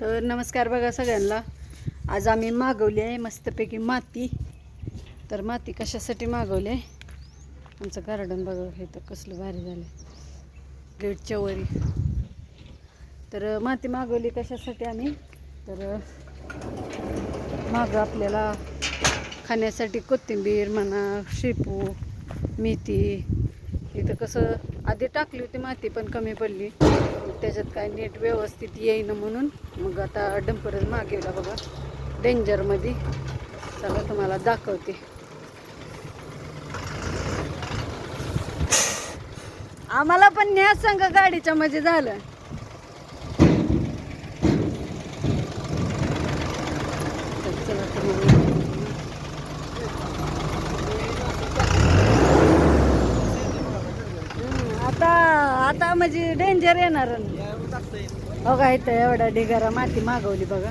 तर नमस्कार बघा सगळ्यांना. आज आम्ही मागवली आहे मस्तपैकी माती. तर माती कशासाठी मागवली आहे? आमचं गार्डन बघा हे तर कसलं भारी झालं गेटच्या वरी. तर माती मागवली कशासाठी आम्ही? तर मागं आपल्याला खाण्यासाठी कोथिंबीर म्हणा शेपू मेथी इथं कसं आधी टाकली होती माती पण कमी पडली. त्याच्यात काय नीट व्यवस्थित येईन म्हणून मग आता डंपरच मागेला बघा. डेंजरमध्ये चला तुम्हाला दाखवते. आम्हाला पण न्या सांग गाडीच्या मध्ये झालं तर चला तुम्हाला हम्म, आता आता म्हणजे डेंजर येणार. बघा इथं एवढा ढिगारा माती मागवली बघा.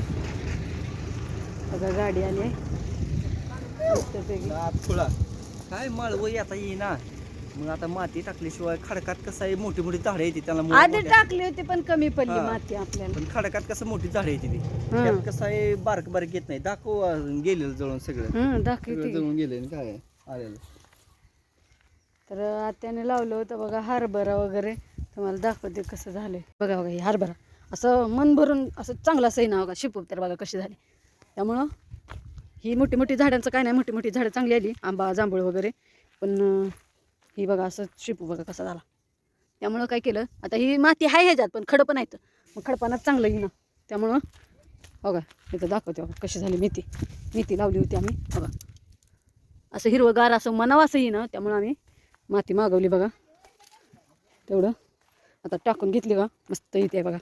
बघा गाडी आली आहे. काय माळव आता येईना. मग आता माती टाकल्याशिवाय खडकात कसं आहे? मोठी मोठी झाडं येते त्याला आधी टाकली होती पण कमी पडली हा. माती आपल्याला. पण खडकात कसं मोठी झाडं येते ती. हं. त्यात कसं आहे? बारक बारक येत नाही. दाखव गेलेलं जळून सगळं. हं जळून गेले काय आलेलं. तर आत्याने लावलं होतं बघा हरभरा वगैरे. तुम्हाला दाखवते कसं झालंय. बघा बघा हे हरभरा. असं मन भरून असं चांगलं असं ना बघा शिपू तर बघा कशी झाली. त्यामुळं ही मोठी मोठी झाडांचं काय नाही मोठी मोठी झाडं चांगली आली आंबा जांभूळ वगैरे. पण ही बघा असं शिपू बघा कसा झाला. त्यामुळं काय केलं आता ही माती आहे ह्याच्यात पण खडं पण आहेत. मग खडपानाच चांगलं येईन त्यामुळं बघा इथं दाखवते बघा कशी झाली मेथी. मेथी लावली होती आम्ही बघा. असं हिरवंगार असं मनावं असं येईन त्यामुळं आम्ही माती मागवली बघा. तेवढं. आता टाकून घेतली का मस्त येते बघा.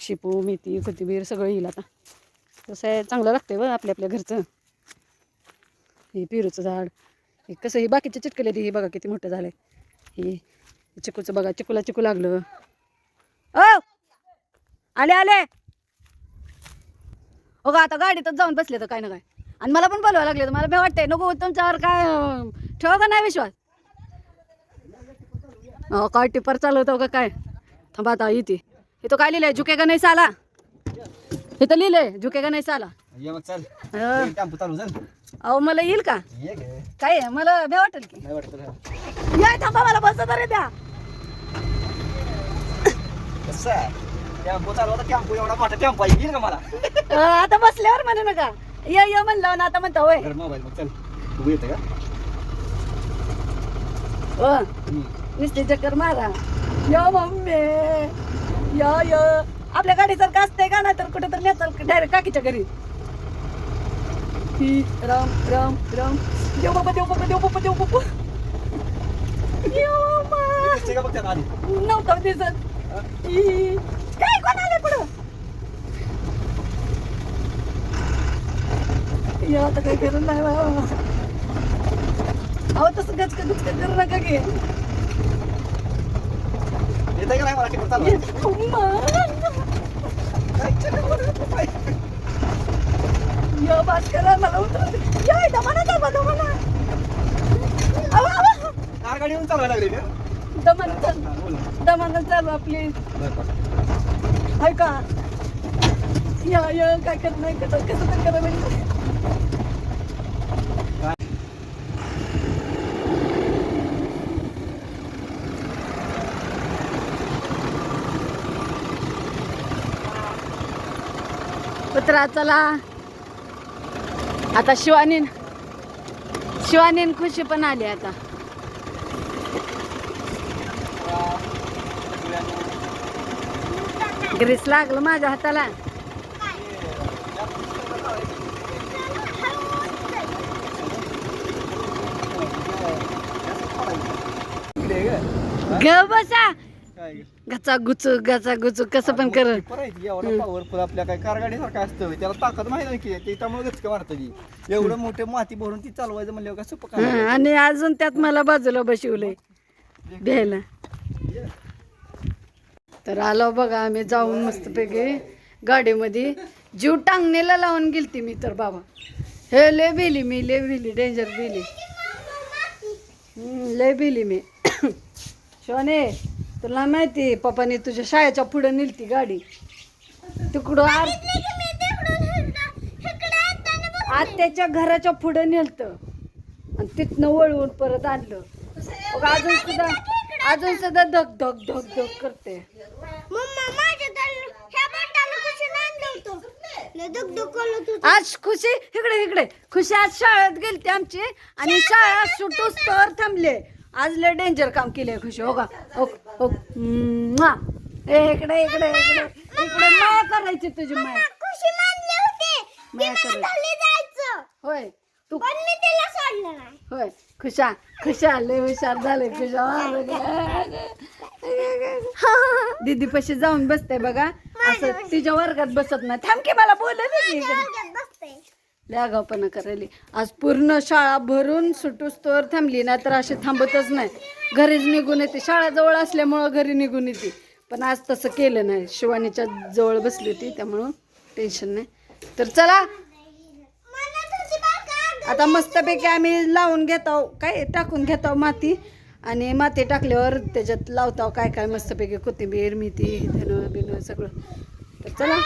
शेपू मेथी कोथिंबीर सगळं येईल आता. तसं आहे चांगलं लागतंय बघ आपल्या आपल्या घरचं. हे पेरूचं झाड. हे कसं हे बाकीचे चिटकले हे बघा किती मोठं झालंय. हे चिकूचं बघा चिकूला चिकू लागलं. ओ! आले आले! हो का आता गाडीतच जाऊन बसले तर काय ना काय. आणि मला पण बोलवायला लागले तर मला बे वाटतंय नको तुमच्यावर काय ठेवा का नाही विश्वास? अहो काय टिपर चालवतो का काय? थांबा आता येते हे तो काय लिहिलंय? झुकेगा नाही साला. हे तर लिहिलंय झुकेगा नाही साला. ये मग चल. अं, टेम्पो चालू चल अहो मला येईल का? ये गे. काय आहे? मला भे वाटेल की. नाही वाटत रे. या थांबा मला बस तरी द्या. कसं आहे. टेम्पो चालू आता टेम्पो एवढा मोठा टेम्पो आहे. येईल का मला? अं, आता बसल्यावर म्हणू नका. ये ये म्हणलं ना आता म्हणता होय. मोबाईल मग चल. तू येते का? अं, हम्म. नुसते चक्कर मारा. यो मम्मी. यो यो. आपल्या गाडीसारखं असतंय का नाही तर कुठे तर नेताल डायरेक्ट काकीच्या घरी. राम राम राम. देव बाबा देव बाबा देव बाबा देव बाबा नव्हतं दिसत. काय कोण आले पुढं या आता काही करत नाही बाबा. अहो तसं गचक गुचक करू नका की. येते का नाही मला टेम्पो चालू यो भास्करा मला उतरत यो इथं म्हणा दाबा दमना अहो अहो कार गाडी येऊन चालवायला लागली ना दमन दमान हा, बोल ना. दमन प्लीज ऐका या या काय करत नाही कसं कसं तर करा म्हणजे कुत्रा चला आता शिवानी शिवानी आणि खुशी पण आली आता ग्रीस लागलं माझ्या हाताला इकडे ये ग. ग बसा काय ग? गचा गुचू गचा गुचू कसं पण कर. पॉवरफुल आपल्या काय कारगाडी सारखं असतं त्याला ताकद माहिती नाही की ते त्यामुळे गचक मारतं ती. एवढं मोठे माती भरून ती चालवायचं म्हणल्यावर काय सोपं आणि अजून त्यात मला बाजूला बसवलंय भ्यायला तर आलो बघा आम्ही जाऊन मस्तपैकी गाडीमध्ये. जीव टांगणीला लावून गेलती मी तर बाबा. हे लय बिली मी लय बिली डेंजर बिली हं, लय बिली मी. शोने. तुला माहिती पप्पाने तुझ्या शाळेच्या पुढे नेलती गाडी. तिकडं आर आत्याच्या घराच्या पुढे नेलतं. आणि तिथनं वळवून परत आणलं. अजून सुद्धा अजून सुद्धा धक धक धक धक करते. आज खुशी इकडे इकडे. खुशी आज शाळेत गेलती आमची. आणि शाळा सुटूस तर थांबले. आज लय डेंजर काम केले खुशी हो का? हो हो. ए, इकडे इकडे इकडे इकडे. माया करायची तुझी माया. खुशी मानले होते. की माया मला करायची खाली जायचं. होय तू पण मी तिला सोडलं नाही. होय खुशा खुशा लय हुशार झाले खुशा. दीदी पशी जाऊन बसते बघा. असं तिच्या वर्गात बसत नाही. थांब की मला बोलत इकडे करायली. आज पूर्ण शाळा भरून सुटूस तर थांबली नाही तर अशी थांबतच नाही. घरीच निघून येते. शाळा जवळ असल्यामुळं घरी निघून येते. पण आज तसं केलं नाही. शिवानीच्या जवळ बसली होती त्यामुळं टेन्शन नाही. तर चला. आता मस्तपैकी आम्ही लावून घेतो काय टाकून घेतो माती? आणि माती टाकल्यावर त्याच्यात लावतो काय काय मस्तपैकी कोथिंबीर मेथी धनं बिनं सगळं. तर चला.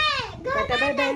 Bye bye.